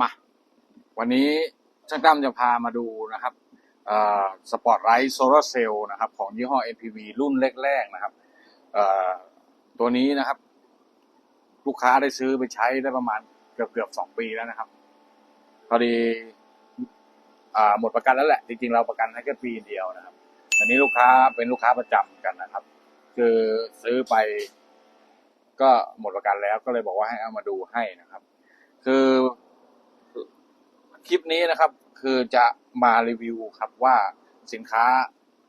มา วันนี้ช่างตั้มจะพามาดูนะครับสปอร์ตไลท์โซลาร์เซลล์นะครับ ของยี่ห้อ NPV รุ่นแรกๆนะครับตัวนี้นะครับ ลูกค้าได้ซื้อไปใช้ได้ประมาณเกือบเกือบๆสองปีแล้วนะครับพอดีหมดประกันแล้วแหละ จริงๆ เราประกันให้แค่ปีเดียวนะครับอันนี้ลูกค้าเป็นลูกค้าประจำกันนะครับ คือซื้อไปก็หมดประกันแล้วก็เลยบอกว่าให้เอามาดูให้นะครับ คือ คลิปนี้นะครับ คือจะมารีวิวครับว่าสินค้า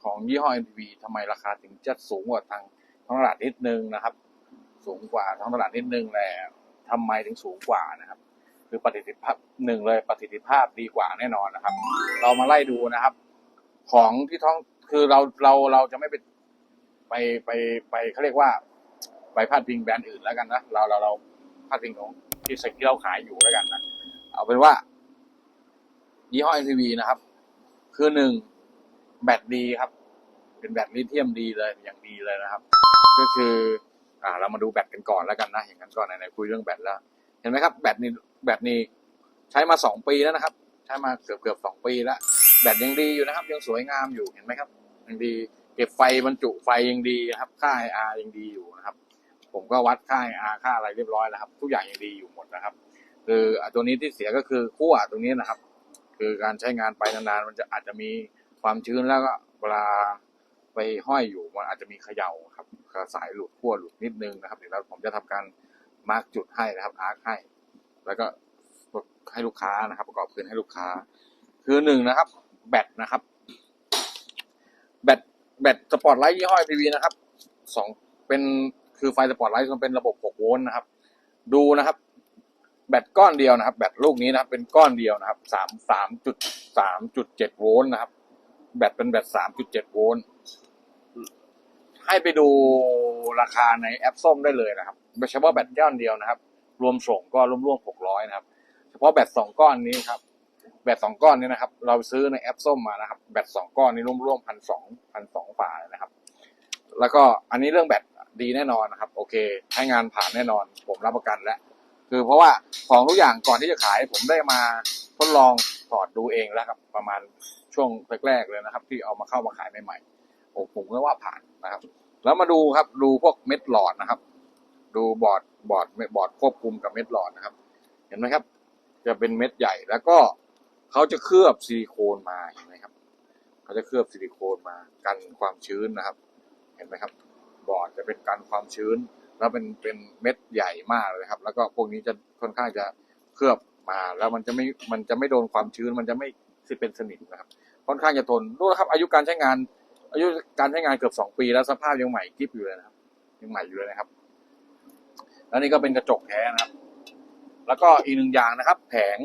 ของยี่ห้อ NPV ทำไมราคาถึงจะสูงกว่าทางท้องตลาดนิดนึงนะครับ สูงกว่าท้องตลาดนิดนึงแต่ทำไมถึงสูงกว่านะครับ คือประสิทธิภาพหนึ่งเลยประสิทธิภาพดีกว่าแน่นอนนะครับ เรามาไล่ดูนะครับ ของที่ท้องคือเราเราเราจะไม่ไปไปไปไปเขาเรียกว่าไปพาดพิงแบรนด์อื่นแล้วกันนะเราเราเราพาดพิงของที่สิ่งที่เราขายอยู่แล้วกันนะเอาเป็นว่า ยี่ห้อ NPV นะครับ คือหนึ่งแบตดีครับ เป็นแบตลิเธียมดีเลยอย่างดีเลยนะครับ ก็คืออ่าเรามาดูแบตกันก่อนแล้วกันนะอย่างนั้นก่อนไหนๆคุยเรื่องแบตแล้ว เห็นไหมครับแบตนี่แบตนี่ใช้มาสองปีแล้วนะครับ ใช้มาเกือบเกือบสองปีแล้ว แบตยังดีอยู่นะครับ ยังสวยงามอยู่เห็นไหมครับยังดีเก็บไฟบรรจุไฟยังดีนะครับ ค่า IR ยังดีอยู่นะครับ ผมก็วัดค่า IR ค่าอะไรเรียบร้อยแล้วครับ ทุกอย่างยังดีอยู่หมดนะครับ คืออะตัวนี้ที่เสียก็คือขั้วตรงนี้นะครับ คือการใช้งานไปนานๆมันจะอาจจะมีความชื้นแล้วก็เวลาไปห้อยอยู่มันอาจจะมีเขย่าครับสายหลุดขั้วหลุดนิดนึงนะครับเดี๋ยวเราผมจะทำการมาร์กจุดให้นะครับอาร์คให้ แล้วก็ให้ลูกค้านะครับ ประกอบคืนให้ลูกค้า คือหนึ่งนะครับ แบตนะครับ แบตแบตสปอร์ตไลท์ยี่ห้อ PV นะครับสองเป็นคือไฟสปอร์ตไลท์มันเป็นระบบ 6 โวลต์นะครับ ดูนะครับ แบตก้อนเดียวนะครับ แบตลูกนี้นะครับเป็นก้อนเดียวนะครับสามสามจุดสามจุดเจ็ดโวลต์นะครับ แบตเป็นแบตสามจุดเจ็ดโวลต์ให้ไปดูราคาในแอปส้มได้เลยนะครับไม่เฉพาะแบตก้อนเดียวนะครับ รวมส่งก็ร่วมๆหกร้อยนะครับ เฉพาะแบตสองก้อนนี้ครับ แบตสองก้อนนี้นะครับ เราซื้อในแอปส้มมานะครับ แบตสองก้อนนี้ร่วมๆพันสองพันสองฝายนะครับ แล้วก็อันนี้เรื่องแบตดีแน่นอนนะครับ โอเค ให้งานผ่านแน่นอน ผมรับประกันแล้ว คือเพราะว่าของทุกอย่างก่อนที่จะขาย ผมได้มาทดลองถอดดูเองแล้วครับ ประมาณช่วงแรกๆเลยนะครับ ที่เอามาเข้ามาขายใหม่ๆผมผมก็ว่าผ่านนะครับ แล้วมาดูครับดูพวกเม็ดหลอดนะครับ ดูบอร์ดบอร์ดบอร์ดควบคุมกับเม็ดหลอดนะครับ เห็นไหมครับ จะเป็นเม็ดใหญ่แล้วก็เขาจะเคลือบซิลิโคนมาเห็นไหมครับเขาจะเคลือบซิลิโคนมากันความชื้นนะครับ เห็นไหมครับ บอร์ดจะเป็นกันความชื้น แล้วเป็นเป็นเม็ดใหญ่มากเลยครับ แล้วก็พวกนี้จะค่อนข้างจะเคลือบมาแล้วมันจะไม่มันจะไม่โดนความชื้นมันจะไม่เป็นสนิมนะครับ ค่อนข้างจะทนดูนะครับ อายุการใช้งาน อายุการใช้งานเกือบสองปีแล้วสภาพยังใหม่กิ๊บอยู่เลยนะครับยังใหม่อยู่เลยนะครับ แล้วนี่ก็เป็นกระจกแท้นะครับ แล้วก็อีกหนึ่งอย่างนะครับ แผง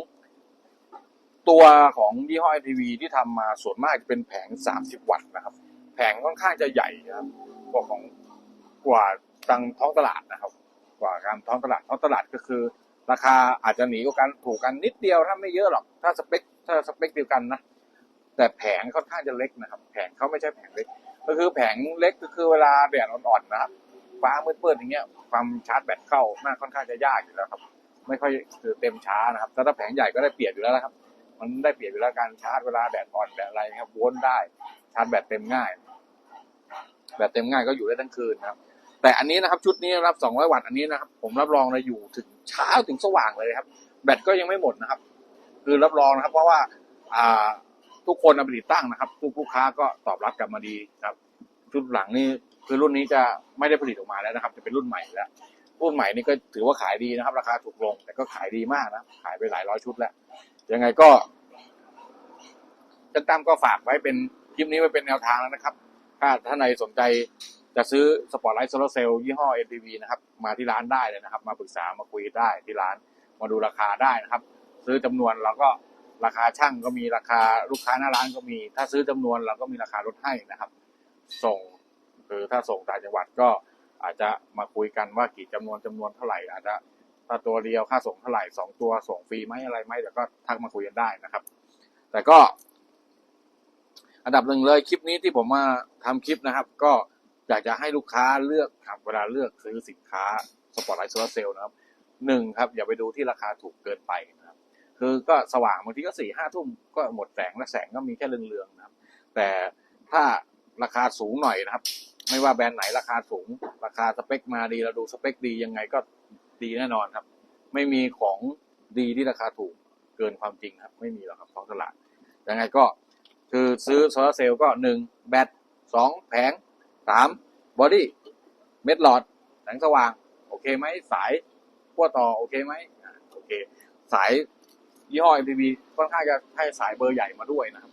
ตัวของยี่ห้อ ITV ที่ทำมาส่วนมากจะเป็นแผง 30 วัตต์นะครับ แผงค่อนข้างจะใหญ่นะครับกว่าของกว่า ทางท้องตลาดนะครับ กว่าการท้องตลาดท้องตลาดก็คือ ราคาอาจจะหนีกันถูกกันนิดเดียวถ้าไม่เยอะหรอกถ้าสเปคถ้าสเปคเดียวกันนะแต่แผงค่อนข้างจะเล็กนะครับ แผงเขาไม่ใช่แผงเล็ก ก็คือแผงเล็กก็คือเวลาแดดอ่อนๆนะครับฟ้ามืดๆอย่างเงี้ยความชาร์จแบตเข้าน่าค่อนข้างจะยากอยู่แล้วครับ ไม่ค่อยคือเต็มช้านะครับแต่ถ้าแผงใหญ่ก็ได้เปรียบอยู่แล้วนะครับ มันได้เปรียบอยู่แล้วการชาร์จเวลาแดดอ่อนแดดอะไรครับวนได้ชาร์จแบตเต็มง่าย แบตเต็มง่ายก็อยู่ได้ทั้งคืนนะครับ แต่อันนี้นะครับชุดนี้รับ 200 วัตต์อันนี้นะครับ ผมรับรองเลยอยู่ถึงเช้าถึงสว่างเลยครับ แบตก็ยังไม่หมดนะครับ คือรับรองนะครับ เพราะว่าอ่าทุกคนเอาไปติดตั้งนะครับทุกลูกค้าก็ตอบรับกลับมาดีครับ ชุดหลังนี่คือรุ่นนี้จะไม่ได้ผลิตออกมาแล้วนะครับ จะเป็นรุ่นใหม่แล้วรุ่นใหม่นี่ก็ถือว่าขายดีนะครับ ราคาถูกลง แต่ก็ขายดีมากนะขายไปหลายร้อยชุดแล้วยังไงก็จันตั้มก็ฝากไว้เป็นคลิปนี้ไว้เป็นแนวทางแล้วนะครับ ถ้าท่านใดสนใจ จะซื้อสปอร์ตไลท์โซลาร์เซลล์ยี่ห้อ NTV นะครับ มาที่ร้านได้เลยนะครับ มาปรึกษามาคุยได้ที่ร้าน มาดูราคาได้นะครับ ซื้อจำนวนเราก็ราคาช่างก็มีราคาลูกค้าหน้าร้านก็มี ถ้าซื้อจำนวนเราก็มีราคาลดให้นะครับ ส่งคือถ้าส่งต่างจังหวัดก็อาจจะมาคุยกันว่ากี่จำนวนจำนวนเท่าไหร่ อาจจะถ้าตัวเดียวค่าส่งเท่าไหร่สองตัวส่งฟรีไหมอะไรไหมเดี๋ยวก็ทักมาคุยกันได้นะครับ แต่ก็ อันดับหนึ่งเลยคลิปนี้ที่ผมมาทำคลิปนะครับ ก็ อยากจะให้ลูกค้าเลือกครับเวลาเลือกซื้อสินค้าสปอร์ตไลท์โซลาร์เซลล์นะครับหนึ่งครับอย่าไปดูที่ราคาถูกเกินไปนะครับคือก็สว่างบางทีก็สี่ห้าทุ่มก็หมดแสงและแสงก็มีแค่เรืองๆนะครับ แต่ถ้าราคาสูงหน่อยนะครับ ไม่ว่าแบรนด์ไหนราคาสูง ราคาสเปคมาดีเราดูสเปคดียังไงก็ดีแน่นอนครับ ไม่มีของดีที่ราคาถูกเกินความจริงครับ ไม่มีหรอกครับท้องตลาดยังไงก็คือซื้อโซลาร์เซลล์ก็หนึ่งแบตสองแผง สามบอดี้เม็ดหลอดแสงสว่าง โอเคไหมสายขั้วต่อโอเคไหมโอเค สายยี่ห้อ MPV ค่อนข้างจะให้สายเบอร์ใหญ่มาด้วยนะครับ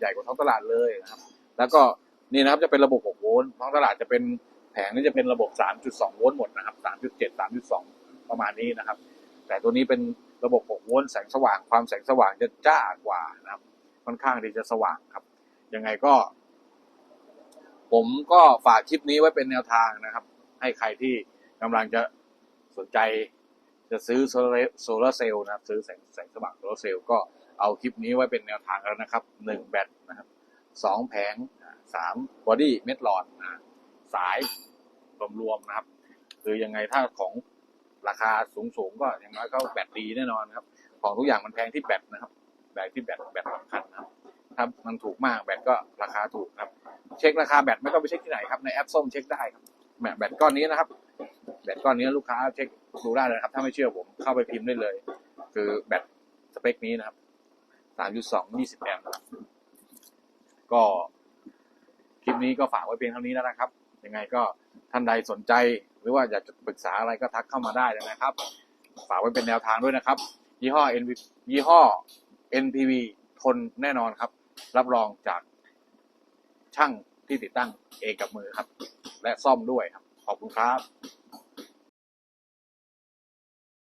ใหญ่กว่าท้องตลาดเลยนะครับ แล้วก็นี่นะครับจะเป็นระบบ 6 โวลต์ท้องตลาดจะเป็นแผงนี่จะเป็นระบบ 3.2 โวลต์หมดนะครับ 3.7 3.2 ประมาณนี้นะครับ แต่ตัวนี้เป็นระบบ 6 โวลต์แสงสว่างความแสงสว่างจะจ้ากว่านะครับ ค่อนข้างที่จะสว่างครับ ยังไงก็ ผมก็ฝากคลิปนี้ไว้เป็นแนวทางนะครับ ให้ใครที่กำลังจะสนใจจะซื้อโซลาร์เซลล์นะครับ ซื้อแสงแสงสว่างโซลาร์เซลล์ก็เอาคลิปนี้ไว้เป็นแนวทางแล้วนะครับหนึ่งแบตนะครับสองแผงสามบอดี้เม็ดหลอดสายรวมๆนะครับ คือยังไงถ้าของราคาสูงๆก็อย่างน้อยก็แบตดีแน่นอนครับ ของทุกอย่างมันแพงที่แบตนะครับ แบตที่แบตแบตสำคัญนะครับถ้ามันถูกมากแบตก็ราคาถูกครับ เช็คราคาแบตไม่ต้องไปเช็คที่ไหนครับในแอปส้มเช็คได้ครับแบตก้อนนี้นะครับ แบตก้อนนี้ลูกค้าเช็คดูได้เลยนะครับ ถ้าไม่เชื่อผมเข้าไปพิมพ์ได้เลย คือแบตสเปคนี้นะครับ3.2 20แอมป์นะครับก็คลิปนี้ก็ฝากไว้เพียงเท่านี้แล้วนะครับ ยังไงก็ท่านใดสนใจหรือว่าอยากจะปรึกษาอะไรก็ทักเข้ามาได้เลยนะครับ ฝากไว้เป็นแนวทางด้วยนะครับ ยี่ห้อ NV ยี่ห้อ NPV ทนแน่นอนครับ รับรองจาก ช่างที่ติดตั้งเองกับมือครับ และซ่อมด้วยครับ ขอบคุณครับ